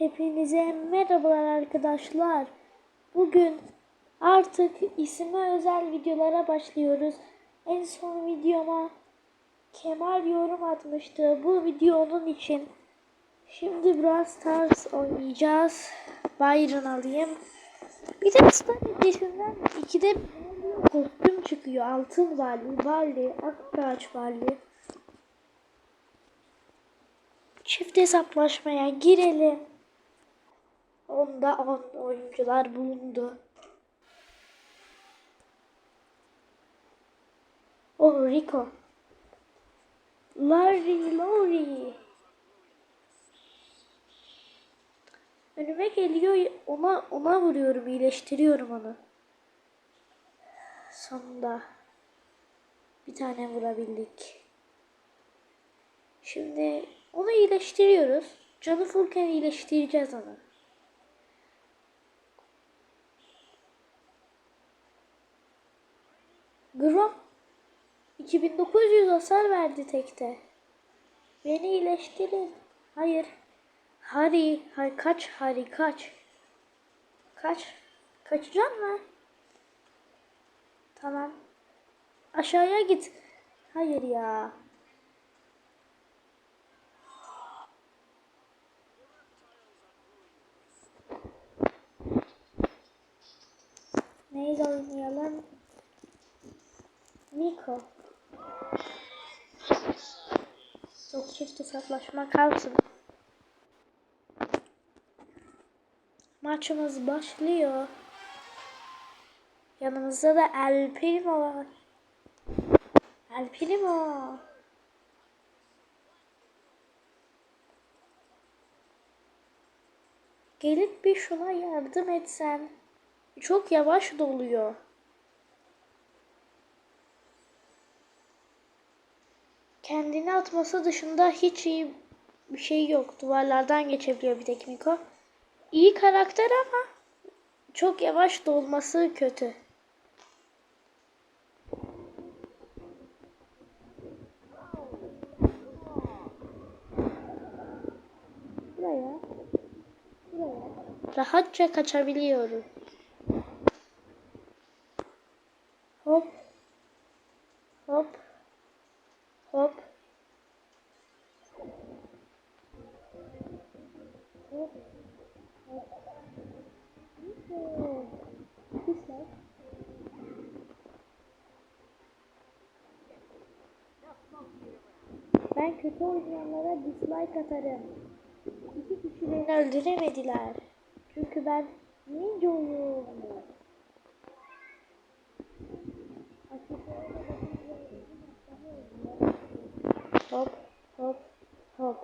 Hepinize merhabalar arkadaşlar. Bugün artık isime özel videolara başlıyoruz. En son videoma Kemal yorum atmıştı. Bu videonun için. Şimdi Brawl Stars oynayacağız. Byron alayım. Bir de Star Edition'dan ikide kostüm çıkıyor. Altın Vali, Vali, Aktaş Vali. Çift hesaplaşmaya girelim. Onda 10 oyuncular bulundu. Oh Rico. Larry Lowry. Önüme geliyor ona ona vuruyorum iyileştiriyorum onu. Sonunda bir tane vurabildik. Şimdi onu iyileştiriyoruz. Canı fullken iyileştireceğiz onu. Grom 2900 hasar verdi tekte. Beni iyileştirin. Hayır. Hari, hay kaç Hari kaç. Kaç. Kaçacaksın mı? Tamam. Aşağıya git. Hayır ya. Neyle oynayalım? Niko. Çok çift hesaplaşma kalsın. Maçımız başlıyor. Yanımızda da El Primo var. El Primo. Gelip bir şuna yardım etsen. Çok yavaş doluyor. Kendini atması dışında hiç iyi bir şey yok. Duvarlardan geçebiliyor bir tek Miko. İyi karakter ama çok yavaş dolması kötü. Buraya. Buraya. Rahatça kaçabiliyorum. Hop. Hop. Hop. Hop. Hop. Ben kötü oynayanlara dislike atarım. İki kişi beni öldüremediler. Çünkü ben ninjayım. Hop hop hop.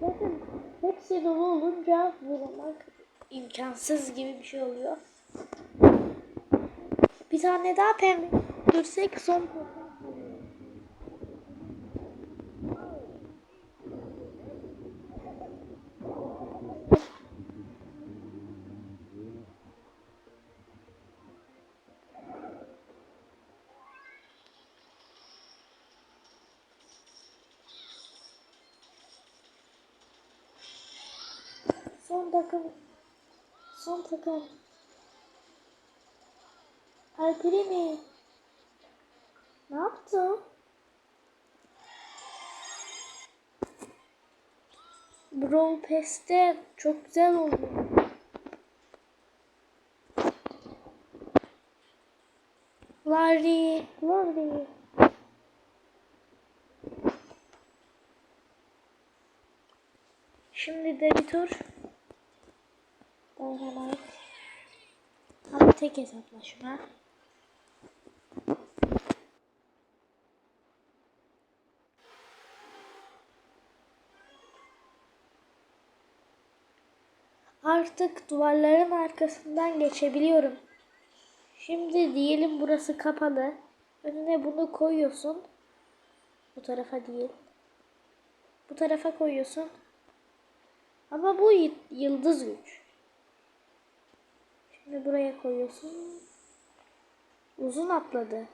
Zaten hepsi dolu olunca vurmak imkansız gibi bir şey oluyor. Bir tane daha pembe görsek son Son takım. Son takım. Alperi mi? Ne yaptı? Brawl Pass'te çok güzel oldu. Larry, Larry. Şimdi de bir tur. Dynamite. Ama tek hesaplaşma. Artık duvarların arkasından geçebiliyorum. Şimdi diyelim burası kapalı. Önüne bunu koyuyorsun. Bu tarafa değil. Bu tarafa koyuyorsun. Ama bu yıldız güç. Şimdi buraya koyuyorsun. Uzun atladı.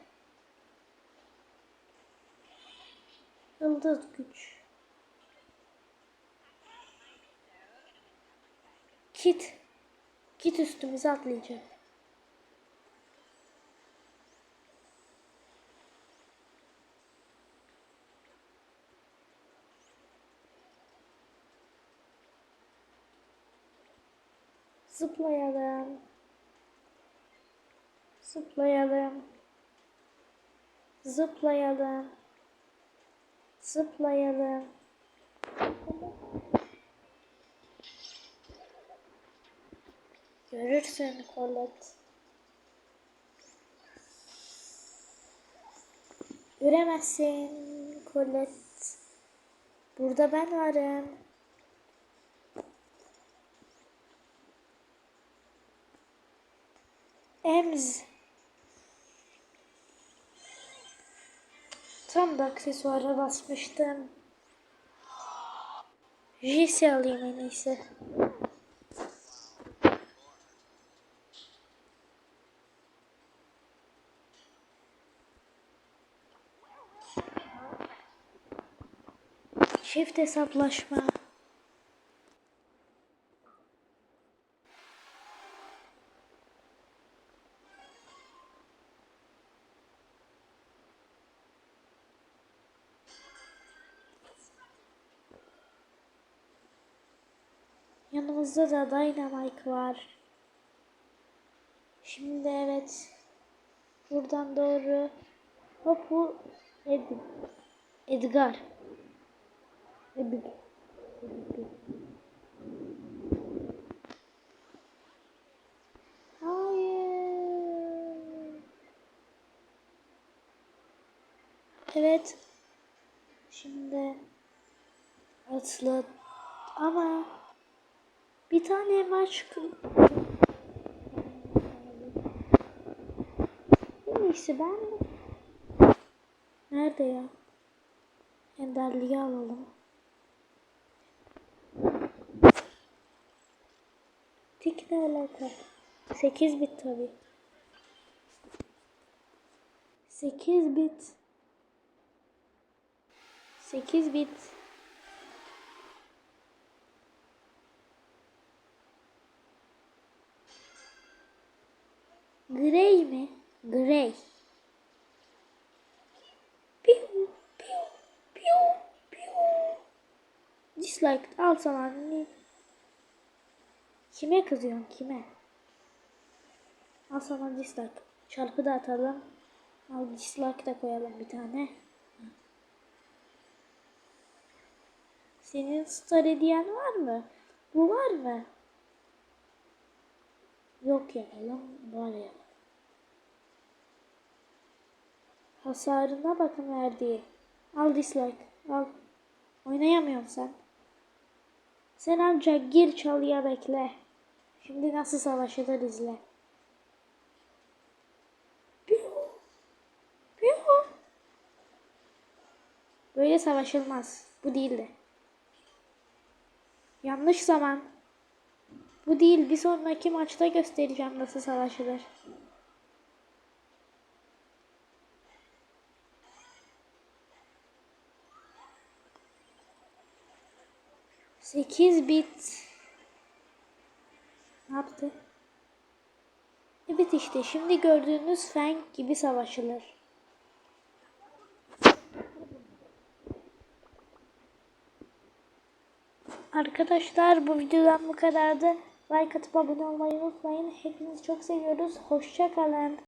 Yıldız güç. Git. Git üstümüze atlayacak. Zıplayalım. Zıplayalım. Zıplayalım. Zıplayalım. Görürsün Colette. Göremezsin Colette. Burada ben varım. Ems. Tam da aksesuara basmıştım. Jesse alayım en iyisi. Çift hesaplaşma. Yanımızda da Dynamite var. Şimdi evet. Buradan doğru. Hop bu Ed Edgar. Edgar. Hayır. Evet. Şimdi atla ama bir tane maç En iyisi ben Nerede ya? Enderliği alalım. Tik ne alaka? 8 bit tabi. 8 bit. 8 bit. Grey mi? Grey. Piu, piu, piu, piu. Dislike al sana. Kime kızıyorsun kime? Al sana dislike. Çarpı da atalım. Al dislike da koyalım bir tane. Senin star hediyen var mı? Bu var mı? Yok yapalım. Var yapalım. Hasarına bakın verdiği. Al dislike. Al. Oynayamıyorsun sen. Sen ancak gir çalıya bekle. Şimdi nasıl savaşılır izle. Böyle savaşılmaz. Bu değildi. Yanlış zaman. Bu değil. Bir sonraki maçta göstereceğim nasıl savaşılır. Sekiz bit. Ne yaptı? Evet işte şimdi gördüğünüz Fang gibi savaşılır. Arkadaşlar bu videodan bu kadardı. Like atıp abone olmayı unutmayın. Hepinizi çok seviyoruz. Hoşça kalın.